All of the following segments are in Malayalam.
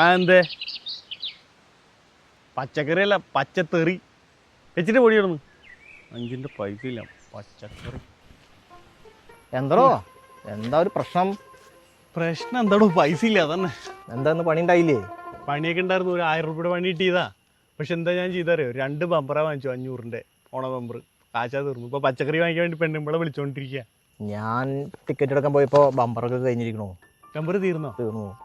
ആ എന്തേ? പച്ചക്കറി അല്ല പച്ചത്തെറി. വെച്ചിട്ട് പൊടി ഇടുന്നു. അഞ്ചിന്റെ പൈസ ഇല്ല പച്ചക്കറി. എന്തോ എന്താ ഒരു പ്രശ്നം? പ്രശ്നം എന്താടോ പൈസ ഇല്ല അതന്നെ. എന്താന്ന് പണി ഉണ്ടായില്ലേ? പണിയൊക്കെ ഉണ്ടായിരുന്നു ഒരു ആയിരം രൂപയുടെ പണി കിട്ടിയതാ. പക്ഷെ എന്താ ഞാൻ ചെയ്തറിയോ? രണ്ട് ബമ്പറാ വാങ്ങിച്ചു അഞ്ഞൂറിന്റെ ഓണ ബമ്പർ കാശാ തീർന്നു. ഇപ്പോൾ പച്ചക്കറി വാങ്ങിക്കാൻ വേണ്ടി പെണ്ണുമ്പളെ വിളിച്ചോണ്ടിരിക്കുക ഞാൻ ടിക്കറ്റ് എടുക്കാൻ പോയപ്പോൾ ബമ്പറൊക്കെ കഴിഞ്ഞിരിക്കണു. ബമ്പർ തീർന്നോ? തീർന്നു.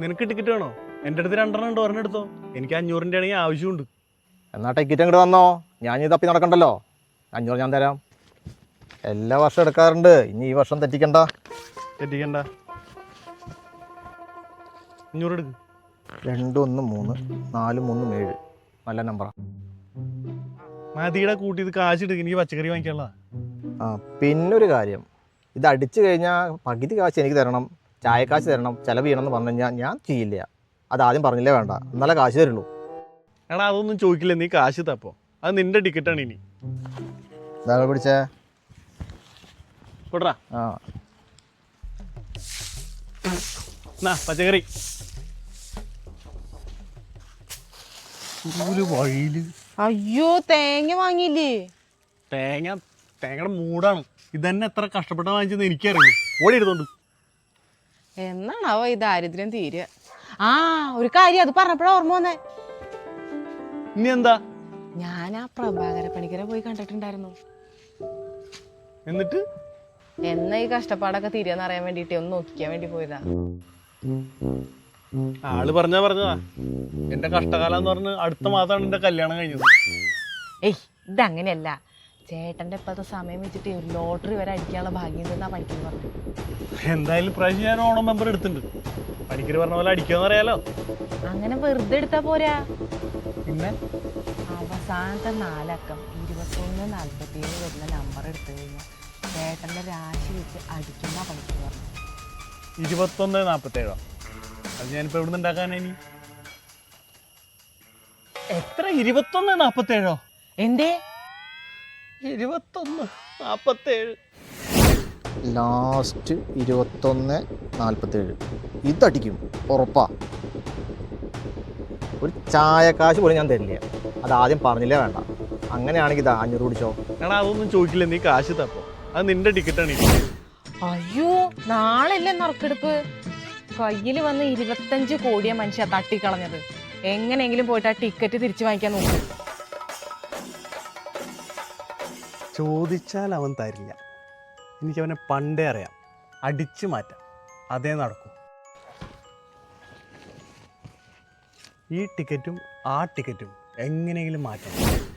നിനക്ക് ടിക്കറ്റ് വേണോ? എന്റെ അടുത്ത് രണ്ടെണ്ണം ഉണ്ട് ഒരെണ്ണം എടുത്തോ. എനിക്ക് അഞ്ഞൂറിന്റെ ആണെങ്കിൽ ആവശ്യമുണ്ട്. എന്നാ ടിക്കറ്റ് അങ്ങോട്ട് വന്നോ. ഞാൻ ഇത് തപ്പി നടക്കണ്ടല്ലോ. അഞ്ഞൂറ് ഞാൻ തരാം. എല്ലാ വർഷം എടുക്കാറുണ്ട്. ഇനി ഈ വർഷം തെറ്റിക്കണ്ട. തെറ്റിക്കണ്ട. അഞ്ഞൂറ് എടുക്ക്. രണ്ട് ഒന്ന് മൂന്ന് നാല് മൂന്ന് ഏഴ്. നല്ല നമ്പറാ മതിയുടെ കൂട്ടി ഇത് കാശ് എടുക്ക്. എനിക്ക് പച്ചക്കറി വാങ്ങിക്കാനുള്ള ആ പിന്നൊരു കാര്യം. ഇത് അടിച്ചു കഴിഞ്ഞാൽ പകുതി കാശ് എനിക്ക് തരണം. ചായക്കാശ് തരണം. ചിലവ് ചെയ്യണമെന്ന് പറഞ്ഞു കഴിഞ്ഞാൽ ഞാൻ ചെയ്യില്ല. അത് ആദ്യം പറഞ്ഞില്ലേ വേണ്ട. എന്നാലേ കാശ് തരുള്ളൂ. എടാ അതൊന്നും ചോദിക്കില്ല. നീ കാശ് തപ്പോ അത് നിന്റെ ടിക്കറ്റാണ് ഇനി. ഇതാ പിടിച്ചേ? കൊട്രാ. ആ. എന്നാ പച്ചക്കറി. ഒരു വഴിയിൽ. അയ്യോ തേങ്ങ വാങ്ങിയില്ലേ? തേങ്ങ തേങ്ങയുടെ മൂടാണ്. ഇതന്നെ എത്ര കഷ്ടപ്പെട്ട വാങ്ങിച്ചെന്ന് എനിക്കറിയുള്ളൂ ഓടി എടുത്തോണ്ട്. എന്നാണാവോ ഈ ദാരിദ്ര്യം തീരുക? ആ ഒരു കാര്യം അത് പറഞ്ഞപ്പോഴാ ഓർമ്മ വന്നേ. ഇനി എന്താ? ഞാൻ ആ പ്രഭാകര പണിക്കരെ പോയി കണ്ടിട്ടുണ്ടായിരുന്നു. എന്നിട്ട്? എന്നാ ഈ കഷ്ടപ്പാടൊക്കെ തീരുകയെന്ന് അറിയാൻ വേണ്ടിട്ട് ഒന്ന് നോക്കിക്കാൻ വേണ്ടി പോയതാ. ആൾ പറഞ്ഞാ പറഞ്ഞതാ. എന്റെ കഷ്ടകാലം എന്ന് പറഞ്ഞ് അടുത്ത മാസമാണ് എന്റെ കല്യാണം കഴിഞ്ഞത്. ഏയ് ഇതങ്ങനെയല്ല. ചേട്ടന്റെ ഇപ്പോഴത്തെ സമയം വെച്ചിട്ട് ഒരു ലോട്ടറി വരെ അടിക്കാനുള്ള ഭാഗ്യം തന്നെ പണിക്കെന്ന് പറഞ്ഞു? എന്തായാലും പ്രാവശ്യം ഞാൻ ഓണം മെമ്പർ എടുത്തിട്ടുണ്ട്. പണിക്കർ പറഞ്ഞ പോലെ അടിക്കാന്ന് അറിയാലോ. അങ്ങനെ വെറുതെ എടുത്താ പോരാ. പിന്നെ? അവസാനത്തെ നാലക്കം ഇരുപത്തൊന്ന് നാൽപ്പത്തി ഏഴ് വരുന്ന നമ്പർ എടുത്തു കഴിഞ്ഞാൽ ചേട്ടന്റെ രാശി വെച്ച് അടിക്കുന്ന പണിക്ക് പറഞ്ഞു. ഇരുപത്തൊന്ന് നാപ്പത്തേഴോ അത് ഞാനിപ്പോ എവിടെ നിന്ന് ഉണ്ടാക്കാനാ ഇനി? എത്ര? ഇരുപത്തൊന്ന് നാൽപ്പത്തേഴോ എന്തേ? ഇരുപത്തൊന്ന് നാൽപ്പത്തേഴ് ലാസ്റ്റ് ഇരുപത്തൊന്ന് നാൽപ്പത്തേഴ് ഇതടിക്കും ഉറപ്പാ. ഒരു ചായക്കാശ് പോലും ഞാൻ തരില്ല. അത് ആദ്യം പറഞ്ഞില്ലേ വേണ്ട. അങ്ങനെയാണെങ്കിൽ ഇതാ അഞ്ഞൂറ് പിടിച്ചോ എടാ അതൊന്നും ചോദിക്കില്ല നീ കാശ് തപ്പോ അത് നിന്റെ ടിക്കറ്റാണ് ആണ് അയ്യോ നാളെയല്ലേ നറുക്കെടുപ്പ് കയ്യിൽ വന്ന് ഇരുപത്തഞ്ച് കോടിയ മനുഷ്യ തട്ടിക്കളഞ്ഞത്. എങ്ങനെയെങ്കിലും പോയിട്ട് ആ ടിക്കറ്റ് തിരിച്ചു വാങ്ങിക്കാൻ നോക്കും. ചോദിച്ചാൽ അവൻ തരില്ല. എനിക്ക് അവനെ പണ്ടേ അറിയാം. അടിച്ചു മാറ്റാം. അതേ നടക്കൂ. ഈ ടിക്കറ്റും ആ ടിക്കറ്റും എങ്ങനെയെങ്കിലും മാറ്റാം.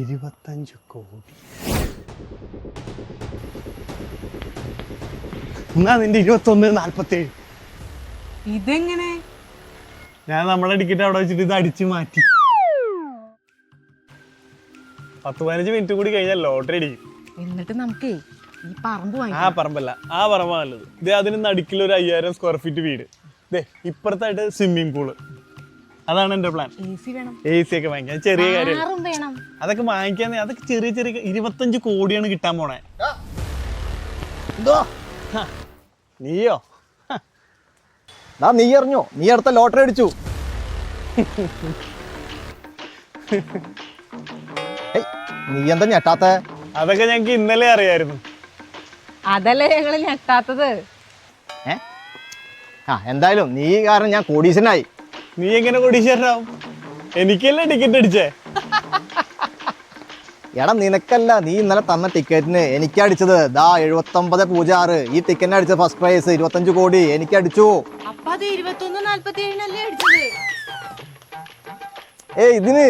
ഇരുപത്തഞ്ച് കോടി. എന്നാ നിന്റെ ഇരുപത്തൊന്ന് നാല്പത്തേഴ്? ഇതെങ്ങനെ? ഞാൻ നമ്മളെ ടിക്കറ്റ് അവിടെ വെച്ചിട്ട് ഇത് അടിച്ചു മാറ്റി. പത്ത് പതിനഞ്ച് മിനിറ്റ് കൂടി കഴിഞ്ഞാൽ ലോട്ടറി അടിക്കും. എന്നിട്ട് നമുക്കേ ഈ പറമ്പ് ആ പറമ്പല്ല ആ പറമ്പാ നല്ലത്. ഇത് അതിന് നടുക്കിൽ ഒരു അയ്യായിരം സ്ക്വയർ ഫീറ്റ് വീട്. ദേ ഇപ്പുറത്തായിട്ട് സ്വിമ്മിംഗ് പൂൾ അതാണ് എന്റെ പ്ലാൻ എ സി ഒക്കെ വാങ്ങിക്കാൻ ചെറിയ കാര്യം. അതൊക്കെ വാങ്ങിക്കാൻ അതൊക്കെ ചെറിയ ചെറിയ ഇരുപത്തഞ്ച് കോടിയാണ് കിട്ടാൻ പോണേ. എന്തോ? നീയോ? നീ അറിഞ്ഞോ? നീ അടുത്ത ലോട്ടറി അടിച്ചു. നീ എന്താ ഞെട്ടാത്ത? അതൊക്കെ ഞങ്ങക്ക് ഇന്നലെ അറിയായിരുന്നു. അതല്ലേ ഞങ്ങൾ ഞെട്ടാത്തത്? ഏ? ആ എന്തായാലും നീ കാരണം ഞാൻ കോടീശനായി നീ എങ്ങനെ കൊടീശ്വരനാവും? എനിക്കല്ലേ ടിക്കറ്റ് അടിച്ചേ? എടാ നിനക്കല്ല നീ ഇന്നലെ തന്ന ടിക്കറ്റിന് എനിക്ക് അടിച്ചത്. ദാ എഴുപത്തൊമ്പത് പൂജ്യം ആറ്. ഈ ടിക്കറ്റിന് അടിച്ച ഫസ്റ്റ് പ്രൈസ് ഇരുപത്തഞ്ച് കോടി എനിക്ക് അടിച്ചു. അപ്പൊ അത് ഇരുപത്തൊന്ന് നാല്പത്തി ഏഴിനല്ലേ അടിച്ചത്? ഏ ഇതിന്